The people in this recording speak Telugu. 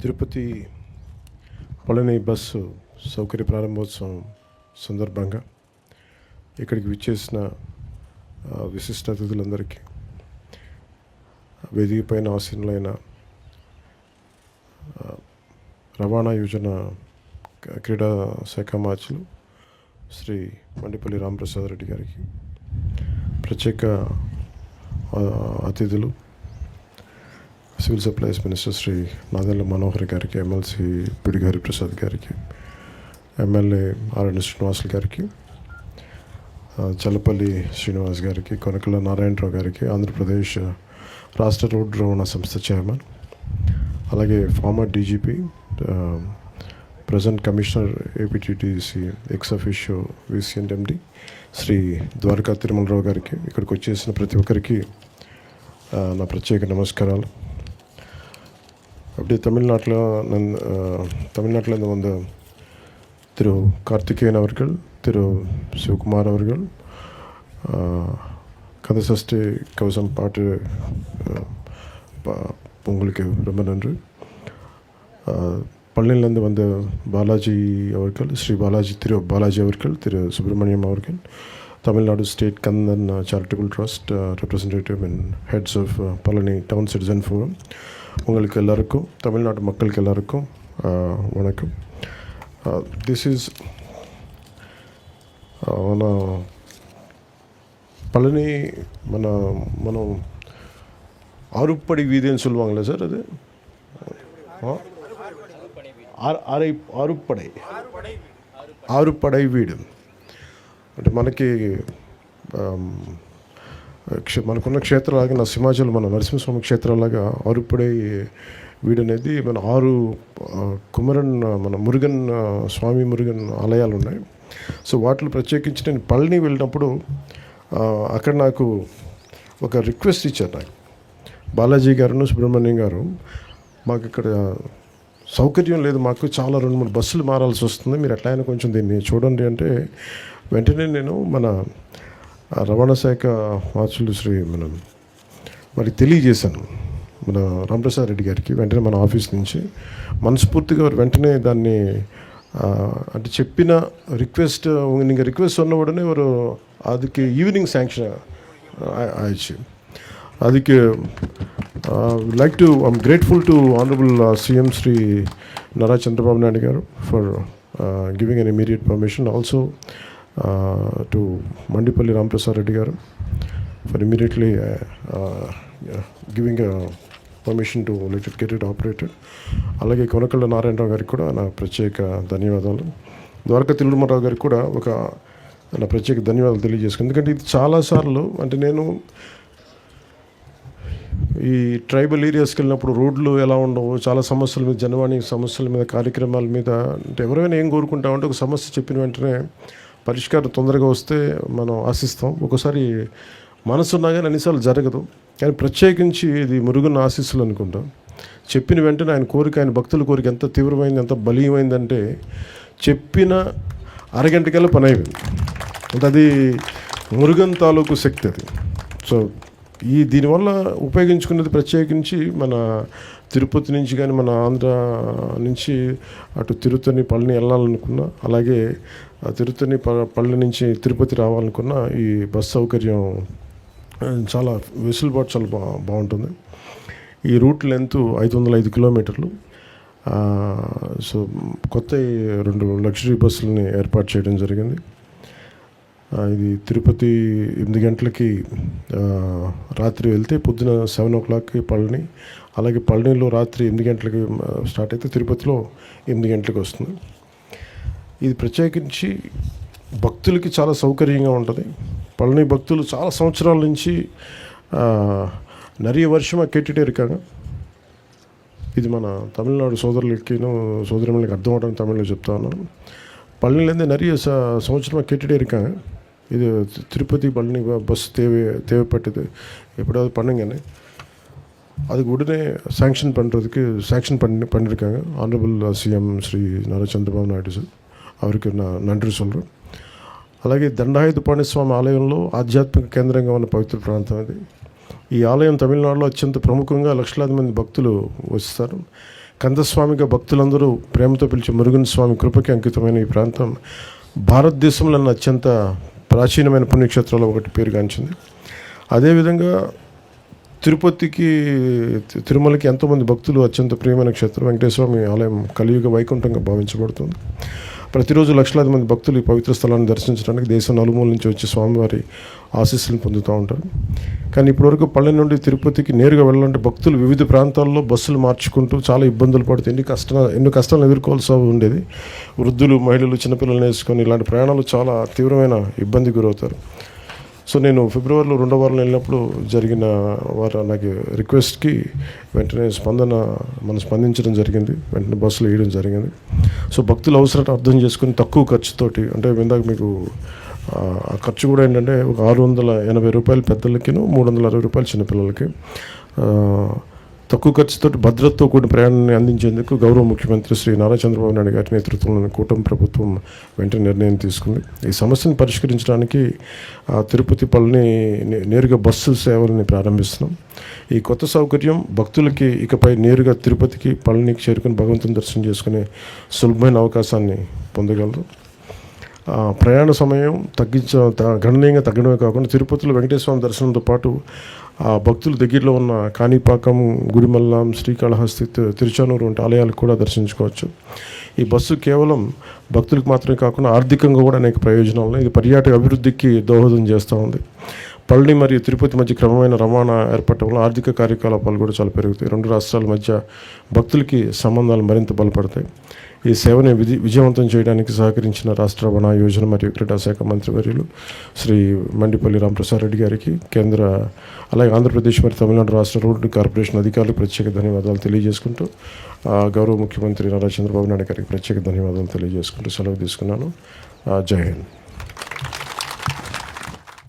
తిరుపతి పళని బస్సు సౌకర్య ప్రారంభోత్సవం సందర్భంగా ఇక్కడికి విచ్చేసిన విశిష్ట అతిథులందరికీ వేదిక పైన ఆసీనులైన రవాణా యోజన క్రీడా శాఖ మార్చులు శ్రీ మండిపల్లి రామప్రసాద్ రెడ్డి గారికి ప్రత్యేక అతిథులు civil supplies minister Shri Nadella Manohar గారికి ఎమ్మెల్సీ పిడిగారి ప్రసాద్ గారికి ఎమ్మెల్యే ఆర్ఎన్ శ్రీనివాసులు గారికి చల్లపల్లి శ్రీనివాస్ గారికి కొనకల నారాయణరావు గారికి ఆంధ్రప్రదేశ్ రాష్ట్ర రోడ్డు రవాణా సంస్థ చైర్మన్ అలాగే former DGP present commissioner APTTC ex officio VC and MD Shri Dwaraka Tirumala Rao గారికి ఇక్కడికి వచ్చేసిన ప్రతి ఒక్కరికి నా ప్రత్యేక నమస్కారాలు. அப்படி தமிழ்நாட்டில் நன்- தமிழ்நாட்டிலேருந்து வந்த திரு கார்த்திகேயன் அவர்கள் திரு சிவகுமார் அவர்கள் கதை சஷ்டி கவசம் பாட்டு பா- உங்களுக்கு ரொம்ப நன்றி. பள்ளியிலேருந்து வந்த பாலாஜி அவர்கள் ஸ்ரீ பாலாஜி திரு பாலாஜி அவர்கள் திரு சுப்பிரமணியம் அவர்கள் Tamil Nadu state Kandhan charitable trust representative and heads of Palani town citizen forum உங்களுக்கு எல்லாருக்கும் தமிழ்நாட்டு மக்களுக்கு எல்லாருக்கும் uh, வணக்கம் திஸ் இஸ் మన பழனி మన మనం ஆறுப்படை வீதின்னு சொல்லுவாங்களே சார் அது ஆ? ఆరు- ఆరై ఆరుపడై ఆరుపడై వీడు అంటే మనకి ఆమ్, క్ష- మనకున్న క్షేత్రాలాగా నా సింహాచలం మన నరసింహస్వామి క్షేత్రాలాగా ఆరుపడై వీడనేది మన ఆరు కుమరన్ మన మురుగన్ స్వామి మురుగన్ ఆలయాలు ఉన్నాయి సో వాటిలో ప్రత్యేకించి నేను పళని వెళ్ళినప్పుడు అక్కడ నాకు ఒక రిక్వెస్ట్ ఇచ్చారు నాకు. బాలాజీ గారును సుబ్రహ్మణ్యం గారు మాకు ఇక్కడ సౌకర్యం లేదు మాకు చాలా రెండు మూడు బస్సులు మారాల్సి వస్తుంది మీరు ఎట్లయినా కొంచెం దీన్ని చూడండి అంటే వెంటనే నేను మన రవాణా శాఖ మార్చులు శ్రీ మనం మరి తెలియజేశాను మన రామప్రసాద్ రెడ్డి గారికి. వెంటనే మన ఆఫీస్ నుంచి మనస్ఫూర్తిగా వారు వెంటనే దాన్ని అంటే చెప్పిన రిక్వెస్ట్ ఇంకా రిక్వెస్ట్ ఉన్న ఉడనే వారు అదికి ఈవినింగ్ శాంక్షన్ ఆయిచ్చు అదికి like to I grateful to honourable CM Shri Nara Chandrababu Naidu గారు for giving an immediate permission also to Mandipalli Ramaprasad Reddy గారు. For immediately giving permission to let it get it operated అలాగే కొనకళ్ళ నారాయణరావు గారికి కూడా నా ప్రత్యేక ధన్యవాదాలు. ద్వారకా తిరుమలరావు గారికి కూడా ఒక నా ప్రత్యేక ధన్యవాదాలు తెలియజేసుకుని ఎందుకంటే ఇది చాలాసార్లు అంటే నేను ఈ ట్రైబల్ ఏరియాస్కి వెళ్ళినప్పుడు రోడ్లు ఎలా ఉండవు చాలా సమస్యల మీద జనవాణి సమస్యల మీద కార్యక్రమాల మీద అంటే ఎవరైనా ఏం కోరుకుంటామంటే ఒక సమస్య చెప్పిన వెంటనే పరిష్కారం తొందరగా వస్తే మనం ఆశిస్తాం. ఒకసారి మనసు ఉన్నా కానీ అన్నిసార్లు జరగదు. కానీ ప్రత్యేకించి ఇది మురుగున్న ఆశీస్సులు అనుకుంటాం. చెప్పిన వెంటనే ఆయన కోరిక ఆయన భక్తుల కోరిక ఎంత తీవ్రమైంది ఎంత బలీయమైందంటే చెప్పిన అరగంటకల్లా పని అయిపోయింది. అంటే అది మురుగన్ తాలూకు శక్తి అది. సో ఈ దీనివల్ల ఉపయోగించుకున్నది ప్రత్యేకించి మన తిరుపతి నుంచి కానీ మన ఆంధ్ర నుంచి అటు తిరుపతిని పళ్ళని వెళ్ళాలనుకున్నా అలాగే ఆ పళ్ళ నుంచి తిరుపతి రావాలనుకున్న ఈ బస్ సౌకర్యం చాలా వెసులుబాటు చాలా బా బాగుంటుంది. ఈ రూట్ లెంత్ ఐదు వందల ఐదు కిలోమీటర్లు సో కొత్త రెండు లగ్జరీ బస్సులని ఏర్పాటు చేయడం జరిగింది. ఇది తిరుపతి ఎనిమిది గంటలకి ఆ, రాత్రి వెళ్తే పొద్దున సెవెన్ ఓ క్లాక్కి పళని అలాగే పళనిలో రాత్రి ఎనిమిది గంటలకి ఆ, స్టార్ట్ అయితే తిరుపతిలో ఎనిమిది గంటలకు వస్తుంది ఇది ప్రత్యేకించి భక్తులకి చాలా సౌకర్యంగా ఉంటుంది పళని భక్తులు చాలా సంవత్సరాల నుంచి ఆ, நிறைய வருஷமாக கேட்டுகிட்டே இருக்காங்க ఇది మన తమిళనాడు సోదరులకిను సోదరులకి అర్థం అవడానికి తమిళ్లో చెప్తా ఉన్నాను பழனிலேருந்து நிறைய ச சமச்சரமாக கேட்டுகிட்டே இருக்காங்க இது தி- திருப்பதி பழனி ப- பஸ் தேவை தேவைப்பட்டது எப்படியாவது பண்ணுங்கன்னு அதுக்கு உடனே சாங்ஷன் பண்ணுறதுக்கு சாங்ஷன் பண்ணி பண்ணியிருக்காங்க honourable CM Shri Nara Chandrababu Naidu sir அவருக்கு நான் நன்றி சொல்கிறேன் అలాగే దండాయుధపాణి స్వామి ఆలయంలో ఆధ్యాత్మిక కేంద్రంగా ఉన్న పవిత్ర ప్రాంతం అది ఈ ఆలయం తమిళనాడులో అత్యంత ప్రముఖంగా లక్షలాది మంది భక్తులు వస్తారు కందస్వామిగా భక్తులందరూ ప్రేమతో పిలిచే మురుగన్ స్వామి కృపకి అంకితమైన ఈ ప్రాంతం భారతదేశంలోని అత్యంత ప్రాచీనమైన పుణ్యక్షేత్రాల్లో ఒకటి పేరుగాంచింది అదేవిధంగా తిరుపతికి తిరుమలకి ఎంతోమంది భక్తులు అత్యంత ప్రియమైన క్షేత్రం. వెంకటేశ్వర స్వామి ఆలయం కలియుగ వైకుంఠంగా భావించబడుతుంది. ప్రతిరోజు లక్షలాది మంది భక్తులు ఈ పవిత్ర స్థలాన్ని దర్శించడానికి దేశం నలుమూల నుంచి వచ్చి స్వామివారి ఆశీస్సులను పొందుతూ ఉంటారు. కానీ ఇప్పటివరకు పల్లె నుండి తిరుపతికి నేరుగా వెళ్ళాలంటే భక్తులు వివిధ ప్రాంతాల్లో బస్సులు మార్చుకుంటూ చాలా ఇబ్బందులు పడుతూ ఎన్ని కష్ట ఎన్ని కష్టాలను ఎదుర్కోవాల్సి ఉండేది. వృద్ధులు మహిళలు చిన్నపిల్లలు వేసుకొని ఇలాంటి ప్రయాణాలు చాలా తీవ్రమైన ఇబ్బంది గురవుతారు. సో నేను ఫిబ్రవరిలో రెండో వారం వెళ్ళినప్పుడు జరిగిన వారు నాకు రిక్వెస్ట్కి వెంటనే స్పందన మనం స్పందించడం జరిగింది. వెంటనే బస్సులు వేయడం జరిగింది. సో భక్తుల అవసరాన్ని అర్థం చేసుకుని తక్కువ ఖర్చుతోటి అంటే ఇందాక మీకు ఆ, ఖర్చు కూడా ఏంటంటే ఒక ఆరు వందల ఎనభై రూపాయలు పెద్దలకిను మూడు వందల అరవై రూపాయలు చిన్నపిల్లలకి. తక్కువ ఖర్చుతో భద్రతతో కూడిన ప్రయాణాన్ని అందించేందుకు గౌరవ ముఖ్యమంత్రి శ్రీ నారా చంద్రబాబు నాయుడు గారి నేతృత్వంలోని కూటమి ప్రభుత్వం వెంటనే నిర్ణయం తీసుకుంది. ఈ సమస్యను పరిష్కరించడానికి తిరుపతి పల్లిని నే- నేరుగా బస్సు సేవలని ప్రారంభిస్తున్నాం. ఈ కొత్త సౌకర్యం భక్తులకి ఇకపై నేరుగా తిరుపతికి పళనికి చేరుకుని భగవంతుని దర్శనం చేసుకునే సులభమైన అవకాశాన్ని పొందగలరు ప్రయాణ సమయం తగ్గించ త- గణనీయంగా తగ్గడమే కాకుండా తిరుపతిలో వెంకటేశ్వర స్వామి దర్శనంతో పాటు ఆ భక్తుల దగ్గరలో ఉన్న కాణిపాకం గుడిమల్లం శ్రీకాళహస్తి తిరుచానూరు వంటి ఆలయాలకు కూడా దర్శించుకోవచ్చు. ఈ బస్సు కేవలం భక్తులకు మాత్రమే కాకుండా ఆర్థికంగా కూడా అనేక ప్రయోజనాలు ఉన్నాయి. ఇది పర్యాటక అభివృద్ధికి దోహదం చేస్తూ ఉంది. పళని మరియు తిరుపతి మధ్య క్రమమైన రవాణా ఏర్పడటం వల్ల ఆర్థిక కార్యకలాపాలు కూడా చాలా పెరుగుతాయి. రెండు రాష్ట్రాల మధ్య భక్తులకి సంబంధాలు మరింత బలపడతాయి. ఈ సేవని విధి విజయవంతం చేయడానికి సహకరించిన రాష్ట్ర రవాణా యోజన మరియు క్రీడా శాఖ మంత్రివర్యులు శ్రీ మండిపల్లి రామప్రసాద్ రెడ్డి గారికి కేంద్ర అలాగే ఆంధ్రప్రదేశ్ మరియు తమిళనాడు రాష్ట్ర రోడ్డు కార్పొరేషన్ అధికారులకు ప్రత్యేక ధన్యవాదాలు తెలియజేసుకుంటూ గౌరవ ముఖ్యమంత్రి నారా చంద్రబాబు నాయుడు గారికి ప్రత్యేక ధన్యవాదాలు తెలియజేసుకుంటూ సెలవు తీసుకున్నాను. జై హింద్.